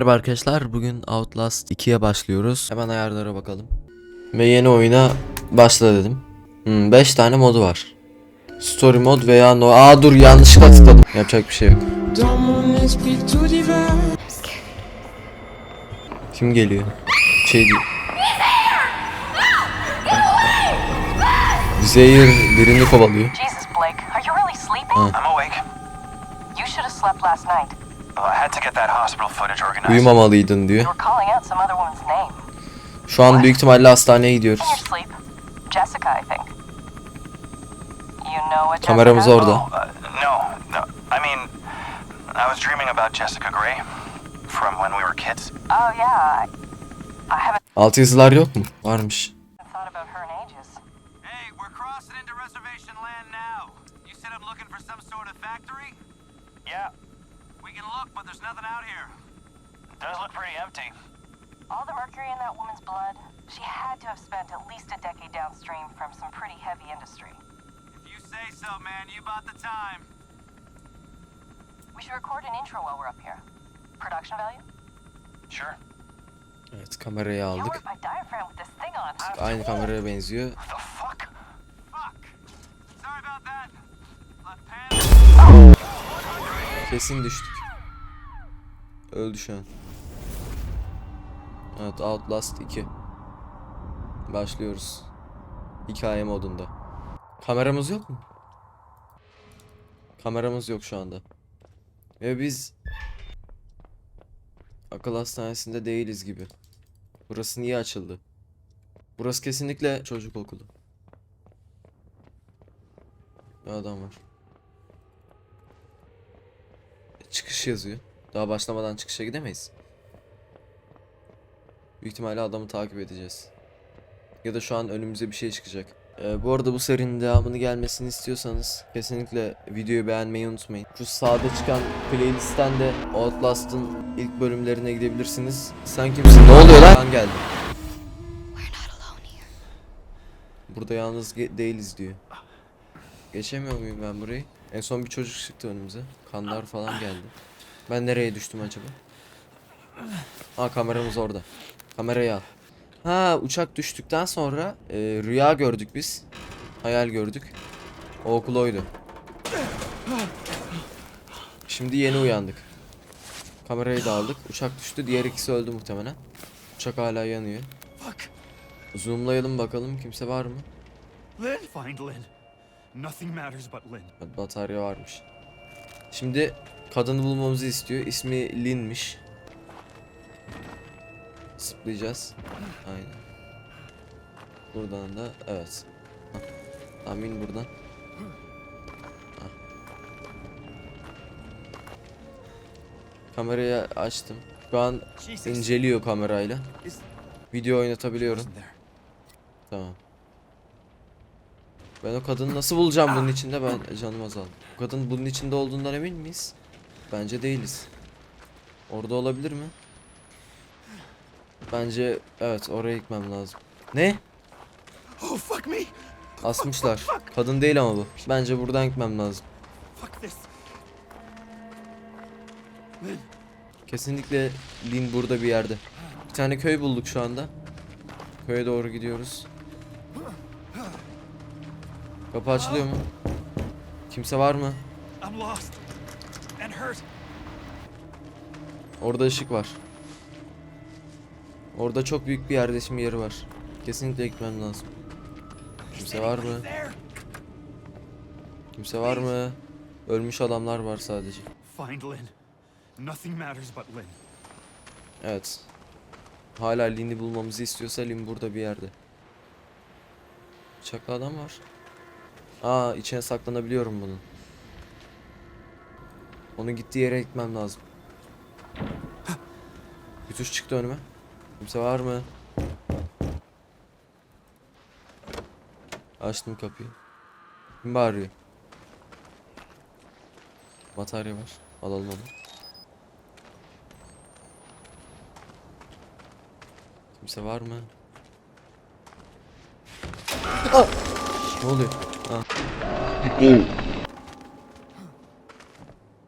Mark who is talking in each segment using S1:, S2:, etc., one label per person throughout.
S1: Merhaba arkadaşlar bugün Outlast 2'ye başlıyoruz. Hemen ayarlara bakalım. Ve yeni oyuna başla dedim. 5 tane modu var. Story mod veya no... Aa dur yanlışlıkla tıkladım. Yapacak bir şey yok. Kim geliyor? Şey değil. Zehir birini kovalıyor.
S2: Jesus,
S1: Uyumamalıydın diyor.
S2: You were calling out some other woman's name.
S1: Şu an büyük ihtimalle hastaneye gidiyoruz. Kameramız orada.
S3: Oh, uh. I mean, I was dreaming about Jessica Gray from when we were kids.
S2: Oh, yeah. I, I haven't
S1: Alt yazılar yok mu? Varmış.
S3: Does look pretty empty.
S2: All the mercury in that woman's blood, she had to have spent at least a decade downstream from some pretty heavy industry.
S3: If you say so, man, you bought the time.
S2: We should record an intro while we're up here. Production value?
S3: Sure.
S1: Evet kamerayı aldık.
S2: work my diaphragm with this thing on.
S1: Aynı kameraya benziyor.
S3: What the fuck? Fuck. Sorry about that. Left pan.
S1: Kesin düştük. Öldü şu an. Evet Outlast 2. Başlıyoruz. Hikaye modunda. Kameramız yok mu? Kameramız yok şu anda. Ve biz akıl hastanesinde değiliz gibi. Burası niye açıldı? Burası kesinlikle çocuk okulu. Bir adam var. Çıkış yazıyor. Daha başlamadan çıkışa gidemeyiz. Büyük ihtimalle adamı takip edeceğiz. Ya da şu an önümüze bir şey çıkacak. Ee, bu arada bu serinin devamını gelmesini istiyorsanız kesinlikle videoyu beğenmeyi unutmayın. Şu sağda çıkan playlistten de Outlast'ın ilk bölümlerine gidebilirsiniz. Sen kimsin? Ne oluyor lan? Ben geldim. Burada yalnız değiliz diyor. Geçemiyor muyum ben burayı? En son bir çocuk çıktı önümüze. Kanlar falan geldi. Ben nereye düştüm acaba? Ha kameramız orada. Kamerayı al. Ha uçak düştükten sonra e, rüya gördük biz. Hayal gördük. O okul oydu. Şimdi yeni uyandık. Kamerayı da aldık. Uçak düştü. Diğer ikisi öldü muhtemelen. Uçak hala yanıyor.
S4: Fuck.
S1: Zoomlayalım bakalım kimse var mı?
S4: Lynn? Find Lynn. Nothing matters but Lynn.
S1: Batarya varmış. Şimdi kadını bulmamızı istiyor. İsmi Lin'miş. Zıplayacağız. Aynen. Buradan da evet. Hah. Tamam in buradan. Hah. Kamerayı açtım. Şu an inceliyor kamerayla. Video oynatabiliyorum. Tamam. Ben o kadını nasıl bulacağım bunun içinde ben canım azaldı. O kadın bunun içinde olduğundan emin miyiz? Bence değiliz. Orada olabilir mi? Bence evet oraya gitmem lazım. Ne?
S4: Oh, fuck me.
S1: Asmışlar. Kadın değil ama bu. Bence buradan gitmem lazım. Kesinlikle Lin burada bir yerde. Bir tane köy bulduk şu anda. Köye doğru gidiyoruz. Kapı açılıyor mu? Kimse var mı? Orada ışık var. Orada çok büyük bir yerleşim yeri var. Kesinlikle gitmem lazım. Kimse var mı? Kimse var mı? Ölmüş adamlar var sadece. Evet. Hala Lin'i bulmamızı istiyorsa Lin burada bir yerde. Bıçaklı adam var. Aa içine saklanabiliyorum bunun. Onun gittiği yere gitmem lazım. Bir tuş çıktı önüme. Kimse var mı? Açtım kapıyı. Kim bağırıyor? Batarya var. Alalım onu. Kimse var mı? Ne oluyor?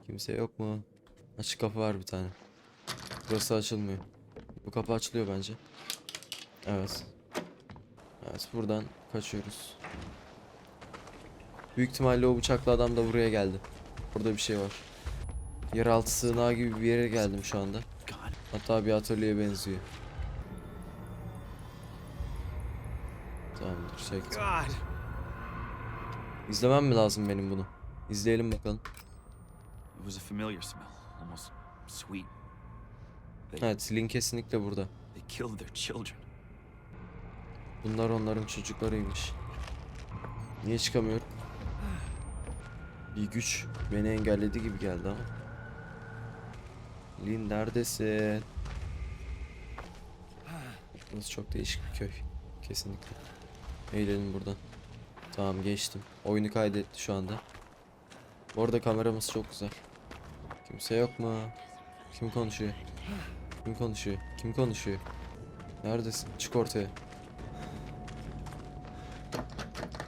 S1: Kimse yok mu? Açık kapı var bir tane. Burası açılmıyor. Bu kapı açılıyor bence. Evet. Evet buradan kaçıyoruz. Büyük ihtimalle o bıçaklı adam da buraya geldi. Burada bir şey var. Yeraltı sığınağı gibi bir yere geldim şu anda. Hatta bir atölyeye benziyor. Tamamdır çektim.
S4: God.
S1: İzlemem mi lazım benim bunu? İzleyelim bakalım.
S4: It was a familiar smell, almost sweet.
S1: Evet Lin kesinlikle burada. Bunlar onların çocuklarıymış. Niye çıkamıyorum? Bir güç beni engelledi gibi geldi ama. Lin neredesin? Burası çok değişik bir köy. Kesinlikle. Eğlenin buradan. Tamam geçtim. Oyunu kaydetti şu anda. Bu arada kameramız çok güzel. Kimse yok mu? Kim konuşuyor? Kim konuşuyor? Kim konuşuyor? Neredesin? Çık ortaya.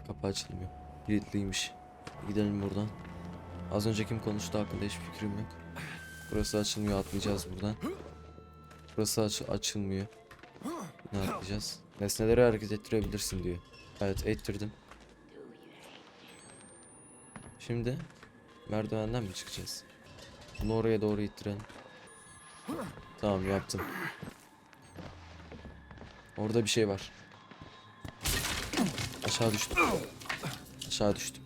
S1: Kapı açılmıyor. Kilitliymiş. Gidelim buradan. Az önce kim konuştu hakkında hiçbir fikrim yok. Burası açılmıyor atlayacağız buradan. Burası aç açılmıyor. Ne atlayacağız? Nesneleri hareket ettirebilirsin diyor. Evet ettirdim. Şimdi merdivenden mi çıkacağız? Bunu oraya doğru ittirelim. Tamam yaptım. Orada bir şey var. Aşağı düştüm. Aşağı düştüm.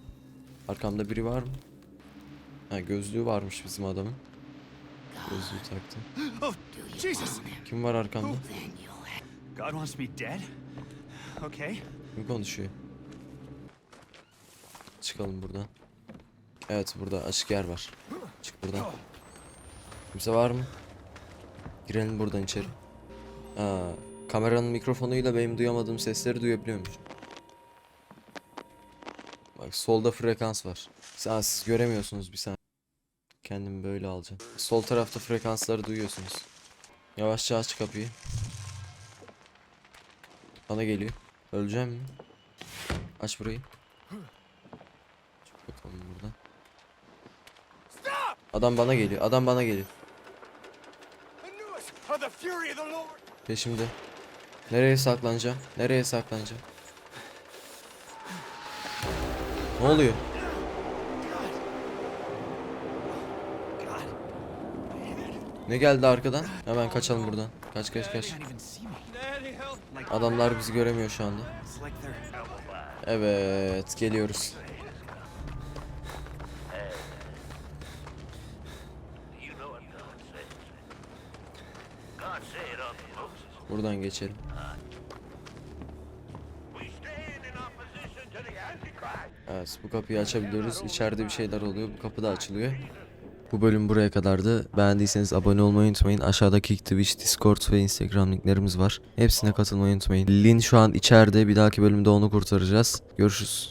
S1: Arkamda biri var mı? Ha gözlüğü varmış bizim adamın. Gözlüğü taktı.
S4: Oh!
S1: Kim var arkamda?
S4: God wants me dead? Okay.
S1: Kim konuşuyor? Çıkalım buradan. Evet burada açık yer var. Çık buradan. Kimse var mı? Girelim buradan içeri. Aa, kameranın mikrofonuyla benim duyamadığım sesleri duyabiliyormuş. Bak solda frekans var. Aa, siz göremiyorsunuz bir saniye. Kendimi böyle alacağım. Sol tarafta frekansları duyuyorsunuz. Yavaşça aç kapıyı. Bana geliyor. Öleceğim mi? Aç burayı. Çık bakalım buradan. Adam bana geliyor. Adam bana geliyor. Peşimde. Nereye saklanacağım? Nereye saklanacağım? Ne oluyor? Ne geldi arkadan? Hemen kaçalım buradan. Kaç kaç kaç. Adamlar bizi göremiyor şu anda. Evet, geliyoruz. Buradan geçelim. Evet, bu kapıyı açabiliyoruz. İçeride bir şeyler oluyor. Bu kapı da açılıyor. Bu bölüm buraya kadardı. Beğendiyseniz abone olmayı unutmayın. Aşağıda Twitch, Discord ve Instagram linklerimiz var. Hepsine katılmayı unutmayın. Lin şu an içeride. Bir dahaki bölümde onu kurtaracağız. Görüşürüz.